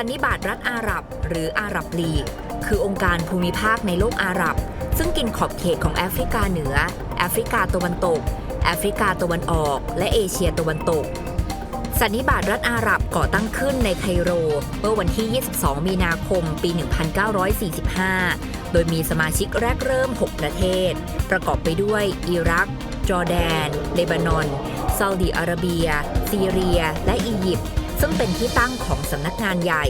สันนิบาตรัฐอาหรับ หรืออาหรับลีก คือองค์การภูมิภาคในโลกอาหรับ ซึ่งกินขอบเขตของแอฟริกาเหนือ แอฟริกาตะวันตก แอฟริกาตะวันออก และเอเชียตะวันตก สันนิบาตรัฐอาหรับก่อตั้งขึ้นในไคโร เมื่อวันที่ 22 มีนาคม ปี 1945 โดยมีสมาชิกแรกเริ่ม 6 ประเทศ ประกอบไปด้วย อิรัก จอร์แดน เลบานอนซาอุดิอาระเบีย ซีเรีย และอียิปต์ ซึ่งเป็นที่ตั้งของสำนักงานใหญ่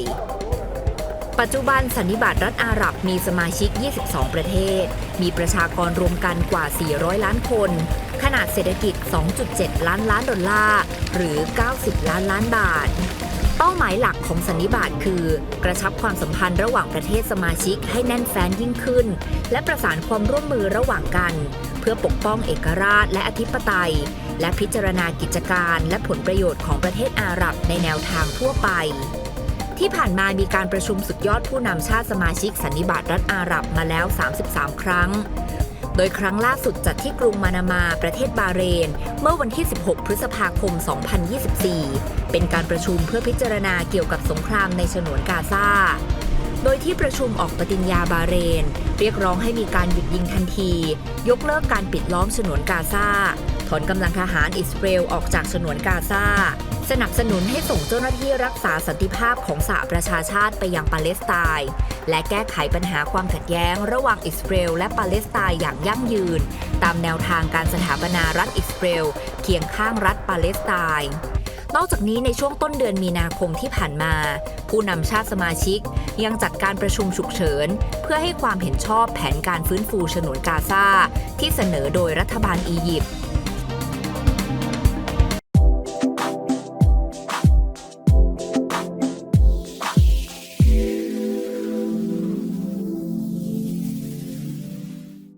ปัจจุบันสันนิบาตรัฐอาหรับมีสมาชิก 22 ประเทศ มีประชากรรวมกันกว่า 400 ล้านคน ขนาดเศรษฐกิจ 2.7 ล้านล้านดอลลาร์ หรือ 90 ล้านล้านบาทเป้าหมายหลักของสันนิบาตคือ กระชับความสัมพันธ์ระหว่างประเทศสมาชิกให้แน่นแฟ้นยิ่งขึ้น และประสานความร่วมมือระหว่างกัน เพื่อปกป้องเอกราชและอธิปไตย และพิจารณากิจการและผลประโยชน์ของประเทศอาหรับในแนวทางทั่วไป ที่ผ่านมามีการประชุมสุดยอดผู้นำชาติสมาชิกสันนิบาตรัฐอาหรับมาแล้ว 33 ครั้ง โดยครั้งล่าสุดจัดที่กรุงมานามาประเทศบาเรน เมื่อวันที่ 16 พฤษภาคม 2024 เป็นการประชุมเพื่อพิจารณาเกี่ยวกับสงครามในฉนวนกาซา ดยที่ประชุมออกปฏิญญาบาเรน เรียกร้องให้มีการหยุดยิงทันที ยกเลิกการปิดล้อมฉนวนกาซาถอนกำลังทหารอิสราเอลออกจากฉนวนกาซาสนับสนุนให้ส่งเจ้าหน้าที่รักษาสันติภาพของสหประชาชาติไปยังปาเลสไตน์และแก้ไขปัญหาความขัดแย้ง ระหว่างอิสราเอลและปาเลสไตน์อย่างยั่งยืน ตามแนวทางการสถาปนารัฐอิสราเอลเคียงข้างรัฐปาเลสไตน์ นอกจากนี้ในช่วงต้นเดือนมีนาคมที่ผ่านมา ผู้นำชาติสมาชิก ยังจัดการประชุมฉุกเฉิน เพื่อให้ความเห็นชอบแผนการฟื้นฟูฉนวนกาซาที่เสนอโดยรัฐบาลอียิปต์